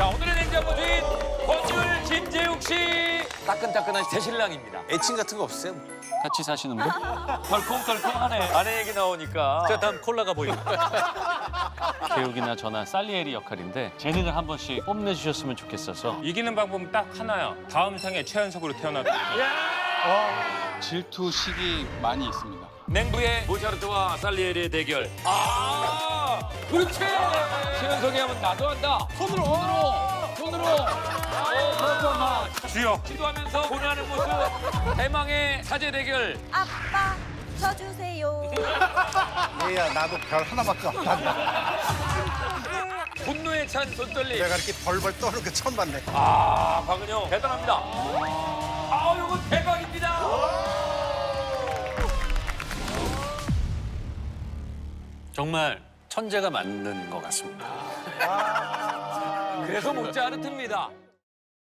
자, 오늘의 냉장고 주인 권율 진재욱 씨 따끈따끈한 새 신랑입니다. 애칭 같은 거 없으세요? 같이 사시는 분? 덜컹덜컹하네. 아내 얘기 나오니까. 자, 다음 콜라가 보입니다. 개욱이나 저나 살리에리 역할인데 재능을 한 번씩 뽐내주셨으면 좋겠어서 이기는 방법은 딱 하나야. 다음 생에 최연석으로 태어나다. 질투식이 많이 있습니다. 맹부의 모차르트와 살리에리의 대결. 아, 그렇지. 신은석이 하면 나도 한다. 손으로, 손으로, 손으로. 어, 그렇죠, 마. 주여. 기도하면서 고뇌하는 모습. 대망의 사제 대결. 아빠 쳐주세요. 얘야 나도 별 하나밖에 없단다. 분노에 찬 손떨림. 내가 이렇게 벌벌 떠는 거 처음 봤네. 아, 박은영 대단합니다. 아, 이거 대박입니다. 정말 천재가 맞는 것 같습니다. 그래서 틈입니다.